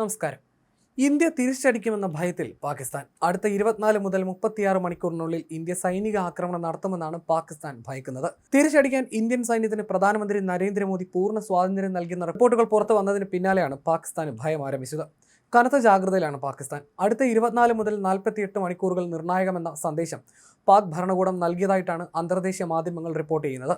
നമസ്കാരം. ഇന്ത്യ തിരിച്ചടിക്കുമെന്ന ഭയത്തിൽ പാകിസ്ഥാൻ. അടുത്ത ഇരുപത്തിനാല് മുതൽ മുപ്പത്തിയാറ് മണിക്കൂറിനുള്ളിൽ ഇന്ത്യ സൈനിക ആക്രമണം നടത്തുമെന്നാണ് പാകിസ്ഥാൻ ഭയക്കുന്നത്. തിരിച്ചടിക്കാൻ ഇന്ത്യൻ സൈന്യത്തിന് പ്രധാനമന്ത്രി നരേന്ദ്രമോദി പൂർണ സ്വാതന്ത്ര്യം നൽകുന്ന റിപ്പോർട്ടുകൾ പുറത്തു വന്നതിന് പിന്നാലെയാണ് പാകിസ്ഥാന് ഭയം ആരംഭിച്ചത്. കനത്ത ജാഗ്രതയിലാണ് പാകിസ്ഥാൻ. അടുത്ത ഇരുപത്തിനാല് മുതൽ നാൽപ്പത്തിയെട്ട് മണിക്കൂറുകൾ നിർണായകമെന്ന സന്ദേശം പാക് ഭരണകൂടം നൽകിയതായിട്ടാണ് അന്തർദേശീയ മാധ്യമങ്ങൾ റിപ്പോർട്ട് ചെയ്യുന്നത്.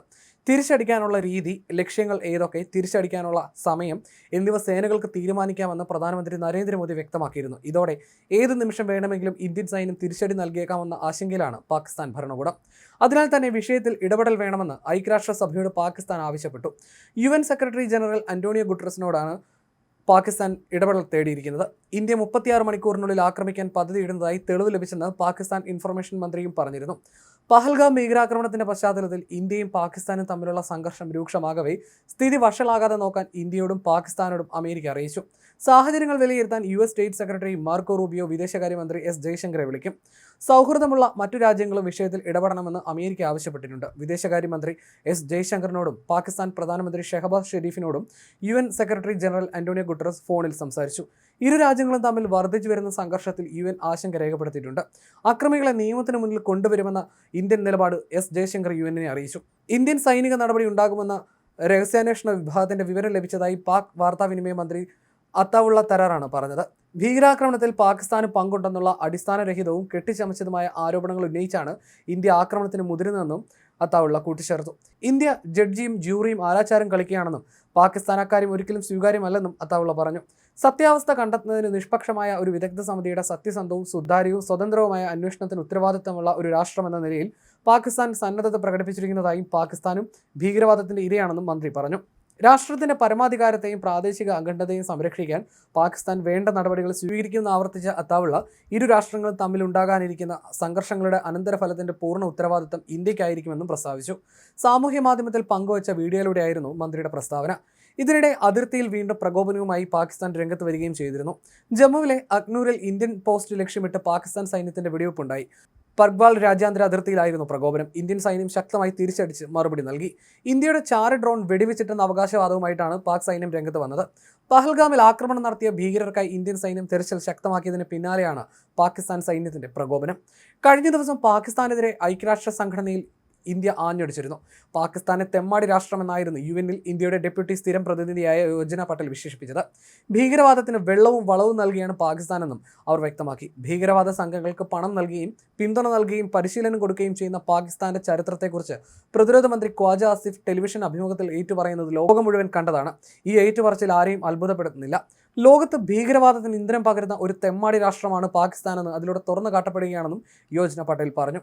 തിരിച്ചടിക്കാനുള്ള രീതി ലക്ഷ്യങ്ങൾ ഏതൊക്കെ തിരിച്ചടിക്കാനുള്ള സമയം എന്നിവ സേനകൾക്ക് തീരുമാനിക്കാമെന്ന് പ്രധാനമന്ത്രി നരേന്ദ്രമോദി വ്യക്തമാക്കിയിരുന്നു. ഇതോടെ ഏത് നിമിഷം വേണമെങ്കിലും ഇന്ത്യൻ സൈന്യം തിരിച്ചടി നൽകിയേക്കാമെന്ന ആശങ്കയിലാണ് പാകിസ്ഥാൻ ഭരണകൂടം. അതിനാൽ തന്നെ വിഷയത്തിൽ ഇടപെടൽ വേണമെന്ന് ഐക്യരാഷ്ട്രസഭയോട് പാകിസ്ഥാൻ ആവശ്യപ്പെട്ടു. യു സെക്രട്ടറി ജനറൽ അന്റോണിയോ ഗുട്ടറസിനോടാണ് പാകിസ്ഥാൻ ഇടപെടൽ തേടിയിരിക്കുന്നത്. ഇന്ത്യ മുപ്പത്തിയാറ് മണിക്കൂറിനുള്ളിൽ ആക്രമിക്കാൻ പദ്ധതിയിടുന്നതായി തെളിവ് ലഭിച്ചെന്ന് പാകിസ്ഥാൻ ഇൻഫർമേഷൻ മന്ത്രിയും പറഞ്ഞിരുന്നു. പഹൽഗാം ഭീകരാക്രമണത്തിന്റെ പശ്ചാത്തലത്തിൽ ഇന്ത്യയും പാകിസ്ഥാനും തമ്മിലുള്ള സംഘർഷം രൂക്ഷമാകവേ സ്ഥിതി വഷളാകാതെ നോക്കാൻ ഇന്ത്യയോടും പാകിസ്ഥാനോടും അമേരിക്ക അറിയിച്ചു. സാഹചര്യങ്ങൾ വിലയിരുത്താൻ U S state secretary Marco Rubio വിദേശകാര്യമന്ത്രി എസ് ജയശങ്കറെ വിളിക്കും. സൗഹൃദമുള്ള മറ്റു രാജ്യങ്ങളും വിഷയത്തിൽ ഇടപെടണമെന്ന് അമേരിക്ക ആവശ്യപ്പെട്ടിട്ടുണ്ട്. വിദേശകാര്യമന്ത്രി എസ് ജയശങ്കറിനോടും പാകിസ്ഥാൻ പ്രധാനമന്ത്രി Shehbaz ഷെരീഫിനോടും U N secretary general Antonio Guterres ഫോണിൽ സംസാരിച്ചു. ഇരു രാജ്യങ്ങളും തമ്മിൽ വർദ്ധിച്ചു വരുന്ന സംഘർഷത്തിൽ യു എൻ ആശങ്ക രേഖപ്പെടുത്തിയിട്ടുണ്ട്. അക്രമികളെ നിയമത്തിന് മുന്നിൽ കൊണ്ടുവരുമെന്ന ഇന്ത്യൻ നിലപാട് എസ് ജയശങ്കർ യു എന്നിനെ അറിയിച്ചു. ഇന്ത്യൻ സൈനിക നടപടി ഉണ്ടാകുമെന്ന രഹസ്യാന്വേഷണ വിഭാഗത്തിന്റെ വിവരം ലഭിച്ചതായി പാക് വാർത്താവിനിമയ മന്ത്രി അത്താവുള്ള തരാറാണ് പറഞ്ഞത്. ഭീകരാക്രമണത്തിൽ പാകിസ്ഥാന് പങ്കുണ്ടെന്നുള്ള അടിസ്ഥാനരഹിതവും കെട്ടിച്ചമച്ചതുമായ ആരോപണങ്ങൾ ഉന്നയിച്ചാണ് ഇന്ത്യ ആക്രമണത്തിന് മുതിരുന്നതെന്നും അത്താവുള്ള കൂട്ടിച്ചേർത്തു. ഇന്ത്യ ജഡ്ജിയും ജൂറിയും ആരാചാരം കളിക്കുകയാണെന്നും പാകിസ്ഥാൻ അക്കാര്യം ഒരിക്കലും സ്വീകാര്യമല്ലെന്നും അത്താവുള്ള പറഞ്ഞു. സത്യാവസ്ഥ കണ്ടെത്തുന്നതിന് നിഷ്പക്ഷമായ ഒരു വിദഗ്ധ സമിതിയുടെ സത്യസന്ധവും സുതാര്യവും സ്വതന്ത്രവുമായ അന്വേഷണത്തിന് ഉത്തരവാദിത്തമുള്ള ഒരു രാഷ്ട്രമെന്ന നിലയിൽ പാകിസ്ഥാൻ സന്നദ്ധത പ്രകടിപ്പിച്ചിരിക്കുന്നതായും പാകിസ്ഥാനും ഭീകരവാദത്തിന്റെ ഇരയാണെന്നും മന്ത്രി പറഞ്ഞു. രാഷ്ട്രത്തിന്റെ പരമാധികാരത്തെയും പ്രാദേശിക അഖണ്ഡതയും സംരക്ഷിക്കാൻ പാകിസ്ഥാൻ വേണ്ട നടപടികൾ സ്വീകരിക്കുമെന്ന് ആവർത്തിച്ച അത്താവുള്ള ഇരു രാഷ്ട്രങ്ങളും തമ്മിൽ ഉണ്ടാകാനിരിക്കുന്ന സംഘർഷങ്ങളുടെ അനന്തരഫലത്തിന്റെ പൂർണ ഉത്തരവാദിത്തം ഇന്ത്യക്കായിരിക്കുമെന്നും പ്രസ്താവിച്ചു. സാമൂഹ്യ മാധ്യമത്തിൽ പങ്കുവച്ച വീഡിയോയിലൂടെയായിരുന്നു മന്ത്രിയുടെ പ്രസ്താവന. ഇതിനിടെ അതിർത്തിയിൽ വീണ്ടും പ്രകോപനവുമായി പാകിസ്ഥാൻ രംഗത്ത് വരികയും ചെയ്തിരുന്നു. ജമ്മുവിലെ അഗ്നൂരിൽ ഇന്ത്യൻ പോസ്റ്റ് ലക്ഷ്യമിട്ട് പാകിസ്ഥാൻ സൈന്യത്തിന്റെ വെടിവെപ്പുണ്ടായി. പർഗ്വാൾ രാജ്യാന്തര അതിർത്തിയിലായിരുന്നു പ്രകോപനം. ഇന്ത്യൻ സൈന്യം ശക്തമായി തിരിച്ചടിച്ച് മറുപടി നൽകി. ഇന്ത്യയുടെ ചാറ് ഡ്രോൺ വെടിവെച്ചിട്ടെന്ന അവകാശവാദവുമായിട്ടാണ് പാക് സൈന്യം രംഗത്ത് വന്നത്. പഹൽഗാമിൽ ആക്രമണം നടത്തിയ ഭീകരർക്കായി ഇന്ത്യൻ സൈന്യം തെരച്ചിൽ ശക്തമാക്കിയതിന് പിന്നാലെയാണ് പാകിസ്ഥാൻ സൈന്യത്തിന്റെ പ്രകോപനം. കഴിഞ്ഞ ദിവസം പാകിസ്ഥാനെതിരെ ഐക്യരാഷ്ട്ര സംഘടനയിൽ ഇന്ത്യ ആഞ്ഞടിച്ചിരുന്നു. പാകിസ്ഥാനെ തെമ്മാടി രാഷ്ട്രമെന്നായിരുന്നു യു എന്നിൽ ഇന്ത്യയുടെ ഡെപ്യൂട്ടി സ്ഥിരം പ്രതിനിധിയായ യോജന പട്ടേൽ വിശേഷിപ്പിച്ചത്. ഭീകരവാദത്തിന് വെള്ളവും വളവും നൽകിയാണ് പാകിസ്ഥാനെന്നും അവർ വ്യക്തമാക്കി. ഭീകരവാദ സംഘങ്ങൾക്ക് പണം നൽകുകയും പിന്തുണ നൽകുകയും പരിശീലനം കൊടുക്കുകയും ചെയ്യുന്ന പാകിസ്ഥാന്റെ ചരിത്രത്തെക്കുറിച്ച് പ്രതിരോധ മന്ത്രി ഖ്വാജ ആസിഫ് ടെലിവിഷൻ അഭിമുഖത്തിൽ ഏറ്റുപറയുന്നത് ലോകം മുഴുവൻ കണ്ടതാണ്. ഈ ഏറ്റുപറച്ചിൽ ആരെയും അത്ഭുതപ്പെടുത്തുന്നില്ല. ലോകത്ത് ഭീകരവാദത്തിന് ഇന്ധനം പകരുന്ന ഒരു തെമ്മാടി രാഷ്ട്രമാണ് പാകിസ്ഥാനെന്ന് അതിലൂടെ തുറന്നു കാട്ടപ്പെടുകയാണെന്നും യോജന പട്ടേൽ പറഞ്ഞു.